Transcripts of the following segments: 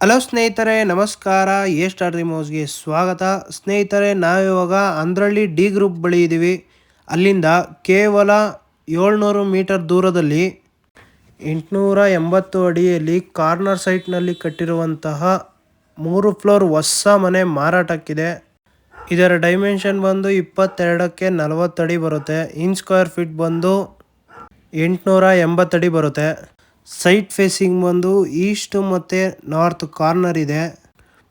Hello ಸ್ನೇಹಿತರೆ, ನಮಸ್ಕಾರ. A star ರಿಮೋಸ್ಗೆ ಸ್ವಾಗತ. ಸ್ನೇಹಿತರೆ, ನಾವಿವಾಗ ಅಂದ್ರಳ್ಳಿ ಡಿ ಗ್ರೂಪ್ ಬಳಿ ಇದ್ದೀವಿ ಅಲ್ಲಿಂದ ಕೇವಲ ಏಳ್ನೂರು ಮೀಟರ್ ದೂರದಲ್ಲಿ ಎಂಟುನೂರ ಎಂಬತ್ತು ಅಡಿಯಲ್ಲಿ ಕಾರ್ನರ್ ಸೈಟ್ನಲ್ಲಿ ಕಟ್ಟಿರುವಂತಹ ಮೂರು ಫ್ಲೋರ್ ಹೊಸ ಮನೆ ಮಾರಾಟಕ್ಕಿದೆ. ಇದರ ಡೈಮೆನ್ಷನ್ ಬಂದು ಇಪ್ಪತ್ತೆರಡಕ್ಕೆ ನಲವತ್ತಡಿ ಬರುತ್ತೆ. ಇನ್ ಸ್ಕ್ವೇರ್ ಫೀಟ್ ಬಂದು ಎಂಟುನೂರ ಎಂಬತ್ತಡಿ ಬರುತ್ತೆ. ಸೈಟ್ ಫೇಸಿಂಗ್ ಬಂದು ಈಸ್ಟ್ ಮತ್ತು ನಾರ್ತ್ ಕಾರ್ನರ್ ಇದೆ.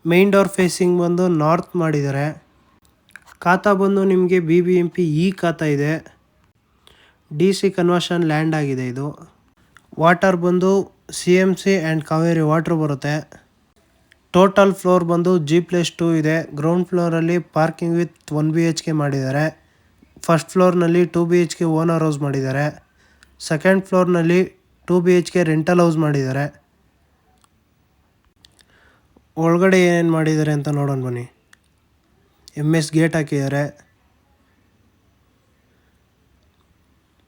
ಮೇನ್ ಡೋರ್ ಫೇಸಿಂಗ್ ಬಂದು ನಾರ್ತ್ ಮಾಡಿದ್ದಾರೆ. ಖಾತ ಬಂದು ನಿಮಗೆ B B M P E khata ಇದೆ. ಡಿ ಸಿ ಕನ್ವರ್ಷನ್ ಲ್ಯಾಂಡ್ ಆಗಿದೆ ಇದು. ವಾಟರ್ ಬಂದು C M C and Kaveri water ಬರುತ್ತೆ. ಟೋಟಲ್ ಫ್ಲೋರ್ ಬಂದು ಜಿ ಪ್ಲಸ್ ಟೂ ಇದೆ. Ground ಫ್ಲೋರಲ್ಲಿ parking with one B H K ಮಾಡಿದ್ದಾರೆ. First ಫ್ಲೋರ್ನಲ್ಲಿ two B H K owner house ಮಾಡಿದ್ದಾರೆ. Second ಫ್ಲೋರ್ನಲ್ಲಿ two B H K rental house ಮಾಡಿದ್ದಾರೆ. ಒಳಗಡೆ ಏನೇನು ಮಾಡಿದ್ದಾರೆ ಅಂತ ನೋಡೋಣ ಬನ್ನಿ. ಎಂ ಎಸ್ ಗೇಟ್ ಹಾಕಿದ್ದಾರೆ.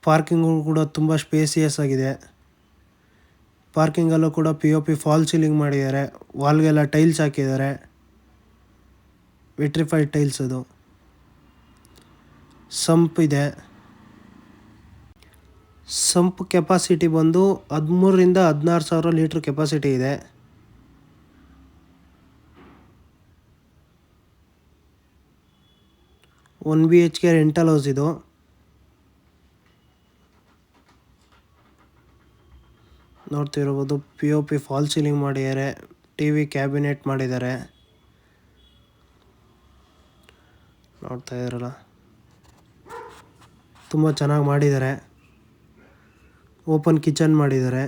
ಪಾರ್ಕಿಂಗು ಕೂಡ ತುಂಬ ಸ್ಪೇಸಿಯಸ್ ಆಗಿದೆ. ಪಾರ್ಕಿಂಗಲ್ಲೂ ಕೂಡ P O P false ceiling ಮಾಡಿದ್ದಾರೆ. ವಾಲ್ಗೆಲ್ಲ ಟೈಲ್ಸ್ ಹಾಕಿದ್ದಾರೆ. ವಿಟ್ರಿಫೈಡ್ ಟೈಲ್ಸ್ ಅದು. ಸಂಪ್ ಇದೆ. ಸಂಪ್ ಕೆಪಾಸಿಟಿ ಬಂದು ಹದಿಮೂರರಿಂದ ಹದಿನಾರು ಸಾವಿರ ಲೀಟ್ರ್ ಕೆಪಾಸಿಟಿ ಇದೆ. One B H K rental house ಇದು. ನೋಡ್ತಿರ್ಬೋದು P O P false ceiling ಮಾಡಿದ್ದಾರೆ ಟಿ ವಿ ಕ್ಯಾಬಿನೆಟ್ ಮಾಡಿದ್ದಾರೆ. ನೋಡ್ತಾ ಇದ್ರಲ್ಲ. ತುಂಬ ಚೆನ್ನಾಗಿ ಮಾಡಿದ್ದಾರೆ. ಓಪನ್ ಕಿಚನ್ ಮಾಡಿದ್ದಾರೆ.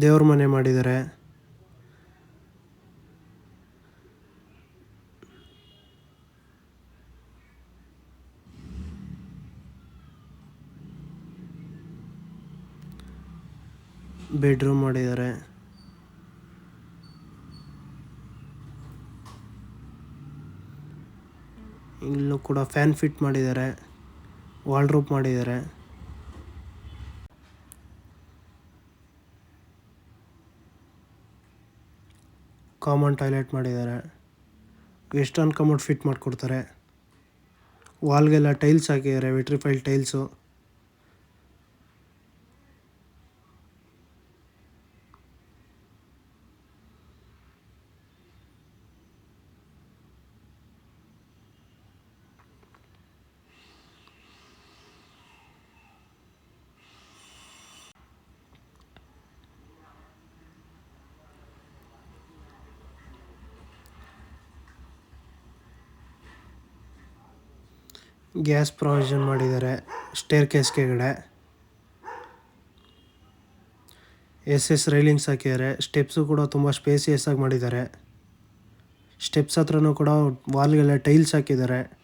ದೇವ್ರ ಮನೆ ಮಾಡಿದ್ದಾರೆ. ಬೆಡ್ರೂಮ್ ಮಾಡಿದ್ದಾರೆ. ಇಲ್ಲೂ ಕೂಡ ಫ್ಯಾನ್ ಫಿಟ್ ಮಾಡಿದ್ದಾರೆ ವಾಲ್ಡ್ರೂಪ್ ಮಾಡಿದ್ದಾರೆ. ಕಾಮನ್ ಟಾಯ್ಲೆಟ್ ಮಾಡಿದ್ದಾರೆ. ವೆಸ್ಟರ್ನ್ ಕಮೋಡ್ ಫಿಟ್ ಮಾಡಿಕೊಡ್ತಾರೆ. ವಾಲ್ಗೆಲ್ಲ ಟೈಲ್ಸ್ ಹಾಕಿದ್ದಾರೆ ವಿಟ್ರಿಫೈಲ್ ಟೈಲ್ಸು ಗ್ಯಾಸ್ ಪ್ರೊವಿಷನ್ ಮಾಡಿದ್ದಾರೆ ಸ್ಟೇರ್ ಕೇಸ್ ಕೆಳಗಡೆ. ಎಸ್ ಎಸ್ ರೈಲಿಂಗ್ಸ್ ಹಾಕಿದ್ದಾರೆ, ಸ್ಟೆಪ್ಸು ಕೂಡ ತುಂಬ ಸ್ಪೇಸಿಯಸ್ ಆಗಿ ಮಾಡಿದ್ದಾರೆ. ಸ್ಟೆಪ್ಸ್ ಹತ್ರನೂ ಕೂಡ ವಾಲ್ಗೆಲ್ಲ ಟೈಲ್ಸ್ ಹಾಕಿದ್ದಾರೆ.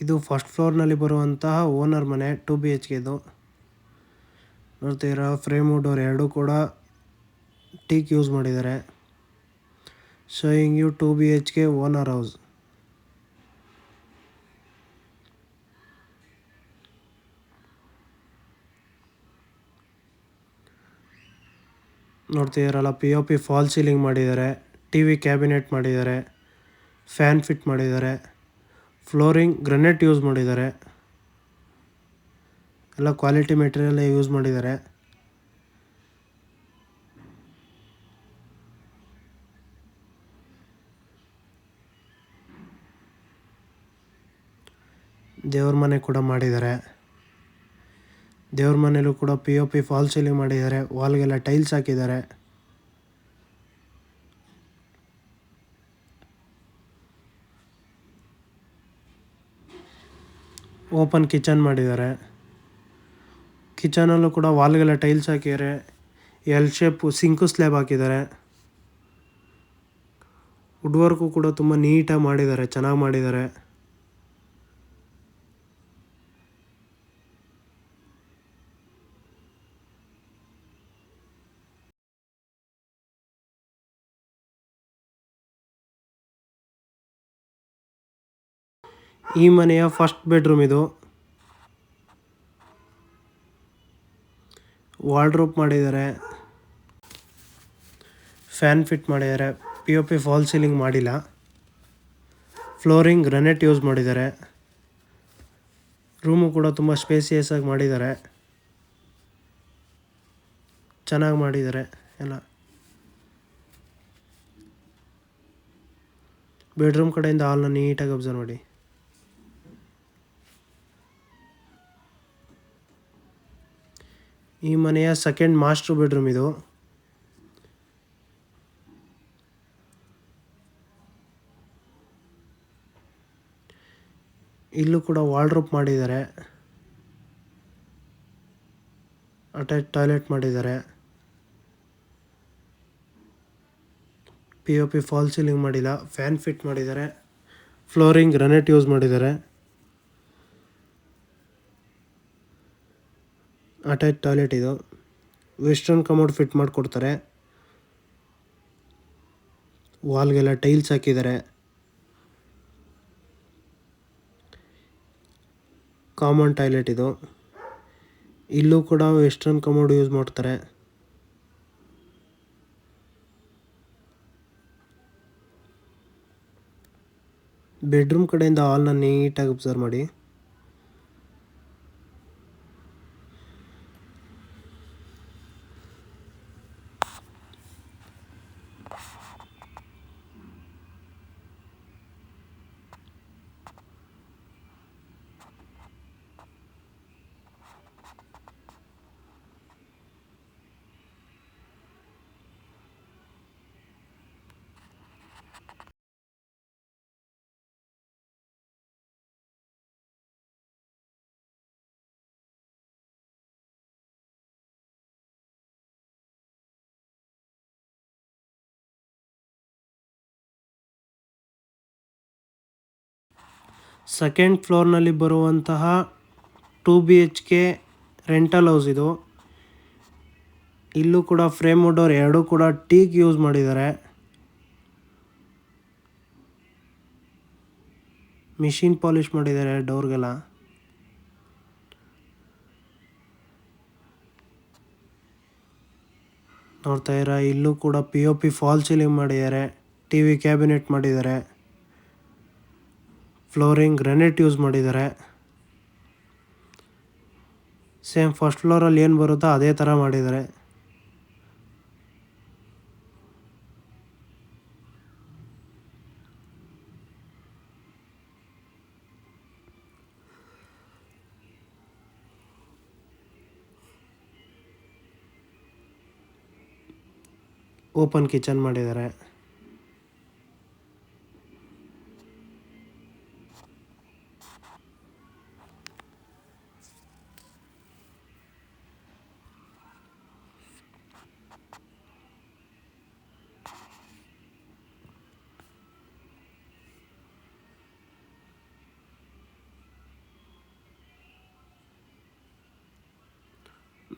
ಇದು ಫಸ್ಟ್ ಫ್ಲೋರ್ನಲ್ಲಿ ಬರುವಂತಹ ಓನರ್ ಮನೆ ಟು ಬಿ ಎಚ್ ಕೆದು ನೋಡ್ತೀರಾ ಫ್ರೇಮ್ ಡೋರ್ ಎರಡೂ ಕೂಡ ಟೀಕ್ ಯೂಸ್ ಮಾಡಿದ್ದಾರೆ. Showing you two B H K owner house ನೋಡ್ತಿದ್ದೀರಲ್ಲ P O P false ceiling ಮಾಡಿದ್ದಾರೆ ಟಿ ವಿ ಕ್ಯಾಬಿನೆಟ್ ಮಾಡಿದ್ದಾರೆ ಫ್ಯಾನ್ ಫಿಟ್ ಮಾಡಿದ್ದಾರೆ. ಫ್ಲೋರಿಂಗ್ ಗ್ರನೇಟ್ ಯೂಸ್ ಮಾಡಿದ್ದಾರೆ. ಎಲ್ಲ ಕ್ವಾಲಿಟಿ ಮೆಟೀರಿಯಲ್ ಯೂಸ್ ಮಾಡಿದ್ದಾರೆ. ದೇವ್ರ ಮನೆ ಕೂಡ ಮಾಡಿದ್ದಾರೆ. ದೇವ್ರ ಮನೇಲೂ ಕೂಡ P O P fall ceiling ಮಾಡಿದ್ದಾರೆ. ವಾಲ್ಗೆಲ್ಲ ಟೈಲ್ಸ್ ಹಾಕಿದ್ದಾರೆ. ಓಪನ್ ಕಿಚನ್ ಮಾಡಿದ್ದಾರೆ. ಕಿಚನಲ್ಲೂ ಕೂಡ ವಾಲ್ಗೆಲ್ಲ ಟೈಲ್ಸ್ ಹಾಕಿದ್ದಾರೆ. ಎಲ್ ಶೇಪ್ ಸಿಂಕು ಸ್ಲ್ಯಾಬ್ ಹಾಕಿದ್ದಾರೆ. ವುಡ್ ವರ್ಕು ಕೂಡ ತುಂಬ ನೀಟಾಗಿ ಮಾಡಿದ್ದಾರೆ, ಚೆನ್ನಾಗಿ ಮಾಡಿದ್ದಾರೆ. ಈ ಮನೆಯ ಫಸ್ಟ್ ಬೆಡ್ರೂಮ್ ಇದು. ವಾರ್ಡ್ರೋಪ್ ಮಾಡಿದ್ದಾರೆ. ಫ್ಯಾನ್ ಫಿಟ್ ಮಾಡಿದ್ದಾರೆ. P O P fall ceiling ಮಾಡಿಲ್ಲ. ಫ್ಲೋರಿಂಗ್ ಗ್ರನೆಟ್ ಯೂಸ್ ಮಾಡಿದ್ದಾರೆ. ರೂಮು ಕೂಡ ತುಂಬ ಸ್ಪೇಸಿಯಸ್ ಆಗಿ ಮಾಡಿದ್ದಾರೆ. ಚೆನ್ನಾಗಿ ಮಾಡಿದ್ದಾರೆ ಎಲ್ಲ. ಬೆಡ್ರೂಮ್ ಕಡೆಯಿಂದ ಹಾಲ್ನ ನೀಟಾಗಿ ಅಬ್ಸರ್ವ್ ಮಾಡಿ. ಈ ಮನೆಯ ಸೆಕೆಂಡ್ ಮಾಸ್ಟರ್ ಬೆಡ್ರೂಮ್ ಇದು. ಇಲ್ಲೂ ಕೂಡ ವಾರ್ಡ್ರೋಪ್ ಮಾಡಿದ್ದಾರೆ. ಅಟ್ಯಾಚ್ ಟಾಯ್ಲೆಟ್ ಮಾಡಿದ್ದಾರೆ. P O P fall ceiling ಮಾಡಿಲ್ಲ. ಫ್ಯಾನ್ ಫಿಟ್ ಮಾಡಿದ್ದಾರೆ. ಫ್ಲೋರಿಂಗ್ ಗ್ರನೇಟ್ ಯೂಸ್ ಮಾಡಿದ್ದಾರೆ. ಅಟ್ಯಾಚ್ ಟಾಯ್ಲೆಟ್ ಇದು. ವೆಸ್ಟರ್ನ್ ಕಮೋಡ್ ಫಿಟ್ ಮಾಡಿಕೊಡ್ತಾರೆ. ವಾಲ್ಗೆಲ್ಲ ಟೈಲ್ಸ್ ಹಾಕಿದ್ದಾರೆ. ಕಾಮನ್ ಟಾಯ್ಲೆಟ್ ಇದು. ಇಲ್ಲೂ ಕೂಡ ವೆಸ್ಟರ್ನ್ ಕಮೋಡ್ ಯೂಸ್ ಮಾಡ್ತಾರೆ. ಬೆಡ್ರೂಮ್ ಕಡೆಯಿಂದ ಹಾಲ್ನ ನೀಟಾಗಿ ಅಬ್ಸರ್ವ್ ಮಾಡಿ. ಸೆಕೆಂಡ್ ಫ್ಲೋರ್ನಲ್ಲಿ ಬರುವಂತಹ two B H K rental house ಇದು. ಇಲ್ಲೂ ಕೂಡ ಫ್ರೇಮ್ ಡೋರ್ ಎರಡೂ ಕೂಡ ಟೀಕ್ ಯೂಸ್ ಮಾಡಿದ್ದಾರೆ. ಮಿಷಿನ್ ಪಾಲಿಷ್ ಮಾಡಿದ್ದಾರೆ ಡೋರ್ಗೆಲ್ಲ ನೋಡ್ತಾ ಇರ, ಇಲ್ಲೂ ಕೂಡ P O P fall ceiling ಮಾಡಿದ್ದಾರೆ. ಟಿ ವಿ ಕ್ಯಾಬಿನೆಟ್ ಮಾಡಿದ್ದಾರೆ. ಫ್ಲೋರಿಂಗ್ ಗ್ರಾನೈಟ್ ಯೂಸ್ ಮಾಡಿದ್ದಾರೆ. ಸೇಮ್ ಫಸ್ಟ್ ಫ್ಲೋರಲ್ಲಿ ಏನು ಬರುತ್ತೋ ಅದೇ ಥರ ಮಾಡಿದ್ದಾರೆ. ಓಪನ್ ಕಿಚನ್ ಮಾಡಿದ್ದಾರೆ.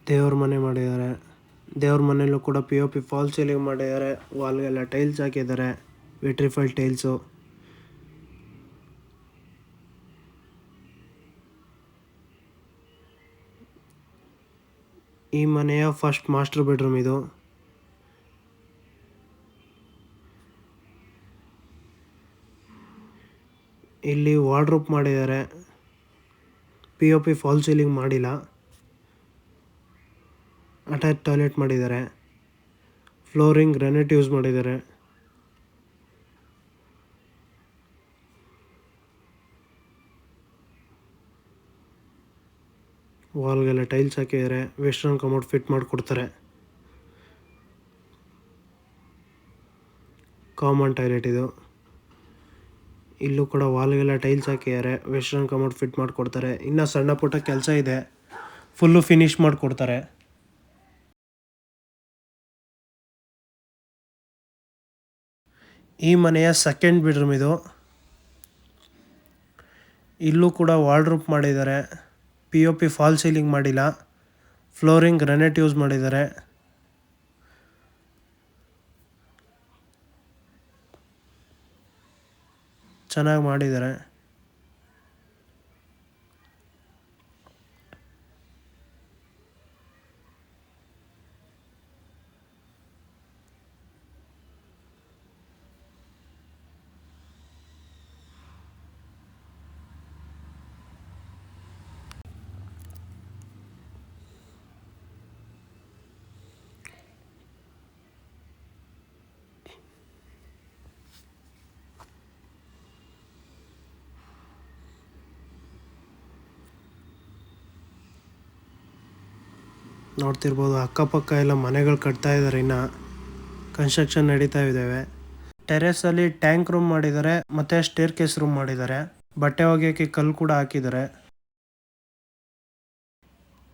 ದೇವ್ರ ಮನೆ ಮಾಡಿದ್ದಾರೆ. ದೇವ್ರ ಮನೆಯಲ್ಲೂ ಕೂಡ P O P fall ceiling ಮಾಡಿದ್ದಾರೆ. ವಾಲ್ಗೆಲ್ಲ ಟೈಲ್ಸ್ ಹಾಕಿದ್ದಾರೆ. ವಿಟ್ರಿಫಲ್ ಟೈಲ್ಸು ಈ ಮನೆಯ ಫಸ್ಟ್ ಮಾಸ್ಟರ್ ಬೆಡ್ರೂಮ್ ಇದು. ಇಲ್ಲಿ ವಾರ್ಡ್ರೂಪ್ ಮಾಡಿದ್ದಾರೆ. P O P fall ceiling ಮಾಡಿಲ್ಲ. ಅಟ್ಯಾಚ್ ಟಾಯ್ಲೆಟ್ ಮಾಡಿದ್ದಾರೆ. ಫ್ಲೋರಿಂಗ್, ಗ್ರಾನೈಟ್ ಯೂಸ್ ಮಾಡಿದ್ದಾರೆ. ವಾಲ್ಗೆಲ್ಲ ಟೈಲ್ಸ್ ಹಾಕಿದ್ದಾರೆ. ವೆಸ್ಟರ್ನ್ ಕಮೋಡ್ ಫಿಟ್ ಮಾಡಿಕೊಡ್ತಾರೆ. ಕಾಮನ್ ಟಾಯ್ಲೆಟ್ ಇದು. ಇಲ್ಲೂ ಕೂಡ ವಾಲ್ಗೆಲ್ಲ ಟೈಲ್ಸ್ ಹಾಕಿದ್ದಾರೆ. ವೆಸ್ಟರ್ನ್ ಕಮೋಡ್ ಫಿಟ್ ಮಾಡಿಕೊಡ್ತಾರೆ. ಇನ್ನೂ ಸಣ್ಣ ಪುಟ್ಟ ಕೆಲಸ ಇದೆ. ಫುಲ್ಲು ಫಿನಿಶ್ ಮಾಡಿಕೊಡ್ತಾರೆ. ಈ ಮನೆಯ ಸೆಕೆಂಡ್ ಬೆಡ್ರೂಮ್ ಇದು. ಇಲ್ಲೂ ಕೂಡ ವಾರ್ಡ್ರೂಪ್ ಮಾಡಿದ್ದಾರೆ. P O P fall ceiling ಮಾಡಿಲ್ಲ. ಫ್ಲೋರಿಂಗ್ ಗ್ರನೆಟ್ ಯೂಸ್ ಮಾಡಿದ್ದಾರೆ. ಚೆನ್ನಾಗಿ ಮಾಡಿದ್ದಾರೆ. ನೋಡ್ತಿರ್ಬೋದು. ಅಕ್ಕಪಕ್ಕ ಎಲ್ಲ ಮನೆಗಳು ಕಟ್ತಾ ಇದ್ದಾರೆ ಇನ್ನು. ಕನ್ಸ್ಟ್ರಕ್ಷನ್ ನಡೀತಾ ಇದ್ದಾವೆ ಟೆರೆಸಲ್ಲಿ ಟ್ಯಾಂಕ್ ರೂಮ್ ಮಾಡಿದ್ದಾರೆ, ಮತ್ತು ಸ್ಟೇರ್ ಕೇಸ್ ರೂಮ್ ಮಾಡಿದ್ದಾರೆ. ಬಟ್ಟೆ ಒಗೆಯೋಕ್ಕೆ ಕಲ್ಲು ಕೂಡ ಹಾಕಿದ್ದಾರೆ.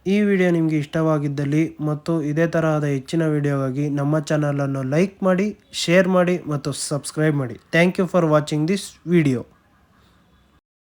ಈ ವಿಡಿಯೋ ನಿಮಗೆ ಇಷ್ಟವಾಗಿದ್ದಲ್ಲಿ ಮತ್ತು ಇದೇ ತರಹದ ಹೆಚ್ಚಿನ ವಿಡಿಯೋಗಾಗಿ ನಮ್ಮ ಚಾನಲನ್ನು ಲೈಕ್ ಮಾಡಿ ಶೇರ್ ಮಾಡಿ ಮತ್ತು ಸಬ್ಸ್ಕ್ರೈಬ್ ಮಾಡಿ. Thank you for watching this video